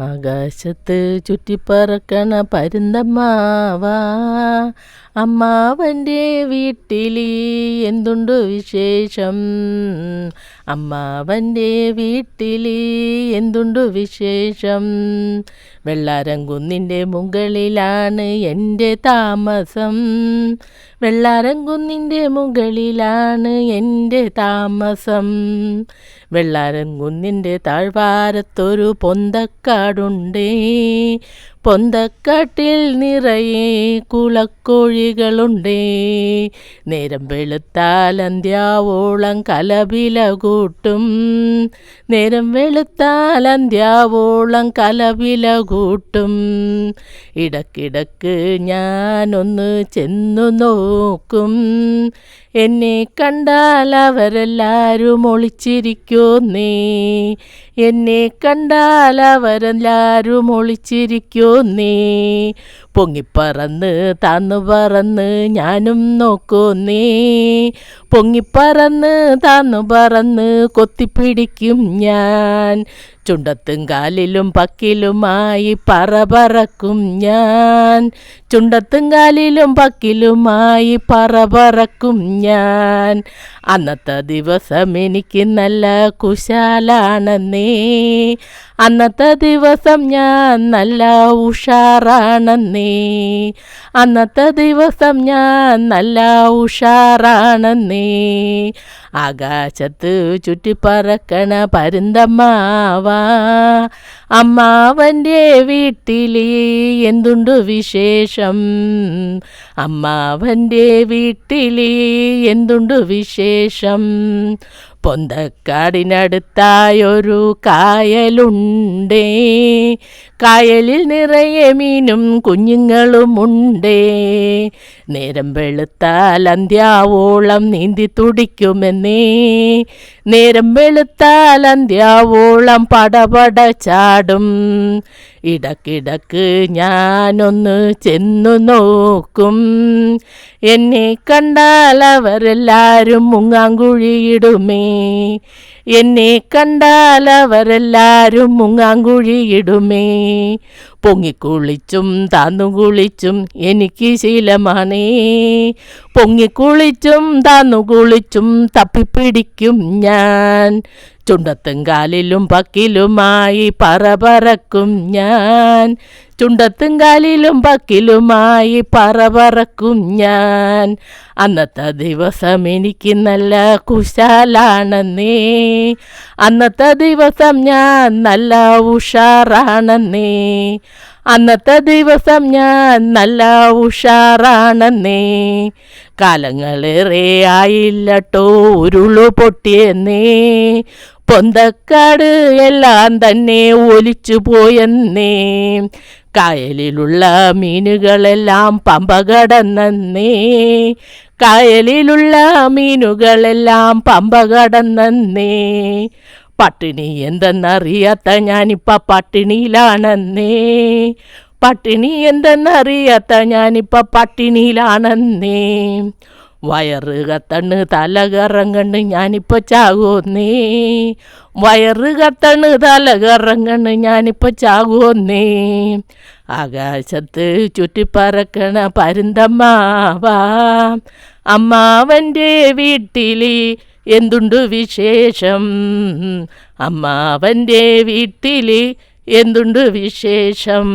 ആകാശത്ത് ചുറ്റിപ്പറക്കണ പരുന്തമ്മാവാ. അമ്മാവന്റെ വീട്ടിൽ എന്തുണ്ട് വിശേഷം? അമ്മാവന്റെ വീട്ടിൽ എന്തുണ്ടു വിശേഷം? വെള്ളാരം കുന്നിന്റെ മുകളിലാണ് എന്റെ താമസം. വെള്ളാരം കുന്നിന്റെ മുകളിലാണ് എന്റെ താമസം. വെള്ളാരം കുന്നിന്റെ താഴ്വാരത്തൊരു പൊന്തക്കാടുണ്ടേ. പൊന്തക്കാട്ടിൽ നിറയെ കുളക്കോഴികളുണ്ടേ. നേരം വെളുത്താൽ അന്ത്യാവോളം കലപില കൂട്ടും നേരം വെളുത്താൽ അന്ത്യാവോളം കലപില കൂട്ടും ഇടക്കിടക്ക് ഞാനൊന്ന് ചെന്നു നോക്കും. എന്നെ കണ്ടാൽ അവരെല്ലാവരും ഒളിച്ചിരിക്കുന്നേ. എന്നെ കണ്ടാൽ അവരെല്ലാവരും ഒളിച്ചിരിക്കുന്നേ. പൊങ്ങിപ്പറന്ന് താന്നു പറന്ന് ഞാനും നോക്കുന്നേ. പൊങ്ങിപ്പറന്ന് താന്നു പറന്ന് കൊത്തിപ്പിടിക്കും ഞാൻ. ചുണ്ടത്തും കാലിലും പക്കിലുമായി പറ പറക്കും ഞാൻ. ചുണ്ടത്തും കാലിലും പക്കിലുമായി പറ പറക്കും ഞാൻ. അന്നത്തെ ദിവസം എനിക്ക് നല്ല കുശാലാണെന്നേ. അന്നത്തെ ദിവസം ഞാൻ നല്ല ഉഷാറാണെന്നേ. അന്നത്തെ ദിവസം ഞാൻ നല്ല ഉഷാറാണെന്നേ. ആകാശത്ത് ചുറ്റിപ്പറക്കണ പരുന്തമ്മാവാ അമ്മാവന്റെ വീട്ടിൽ എന്തുണ്ട് വിശേഷം? അമ്മാവന്റെ വീട്ടിൽ എന്തുണ്ട് വിശേഷം? പൊന്തക്കാടിനടുത്തായൊരു കായലുണ്ടേ. കായലിൽ നിറയെ മീനും കുഞ്ഞുങ്ങളുമുണ്ടേ. നേരം വെളുത്താൽ അന്ത്യാവോളം നീന്തി തുടിക്കുമെന്നേ. നേരം വെളുത്താൽ അന്ത്യാവോളം പടപട ചാടും. ഇടക്കിടക്ക് ഞാനൊന്ന് ചെന്നു നോക്കും. എന്നെ കണ്ടാൽ അവരെല്ലാവരും മുങ്ങാങ്കുഴിയിടുമേ എന്നെ കണ്ടാൽ അവരെല്ലാരും മുങ്ങാങ്കുഴിയിടുമേ. പൊങ്ങിക്കുളിച്ചും താന്നു കുളിച്ചും എനിക്ക് ശീലമാണേ. പൊങ്ങിക്കുളിച്ചും താന്നു കുളിച്ചും തപ്പിപ്പിടിക്കും ഞാൻ. ചുണ്ടത്തും കാലിലും പക്കിലുമായി പറ പറക്കും ഞാൻ. ചുണ്ടത്തും കാലിലും പക്കിലുമായി പറ പറക്കും ഞാൻ. അന്നത്തെ ദിവസം എനിക്ക് നല്ല കുശാലാണെന്നേ. അന്നത്തെ ദിവസം ഞാൻ നല്ല ഉഷാറാണെന്നേ. അന്നത്തെ ദിവസം ഞാൻ നല്ല ഉഷാറാണെന്നേ. കാലങ്ങളേറെ ആയില്ലട്ടോ ഉരുളു പൊട്ടിയെന്നേ. പൊന്തക്കാട് എല്ലാം തന്നെ ഒലിച്ചു പോയെന്നേ. കായലിലുള്ള മീനുകളെല്ലാം പമ്പ കടന്നേ കായലിലുള്ള മീനുകളെല്ലാം പമ്പ കടന്നേ പട്ടിണി എന്തെന്നറിയാത്ത ഞാനിപ്പ പട്ടിണിയിലാണെന്നേ. പട്ടിണി എന്തെന്നറിയാത്ത ഞാനിപ്പ പട്ടിണിയിലാണെന്നേ. വയറ് കത്തണ് തല കറങ്ങണ് ഞാനിപ്പോ നീ വയറ് കത്തണ് തല കറങ്ങണ് ഞാനിപ്പോ നീ ആകാശത്ത് ചുറ്റിപ്പറക്കണ പരുന്തമ്മാവാ. അമ്മാവന്റെ വീട്ടിൽ എന്തുണ്ട് വിശേഷം? അമ്മാവന്റെ വീട്ടിൽ എന്തുണ്ട് വിശേഷം?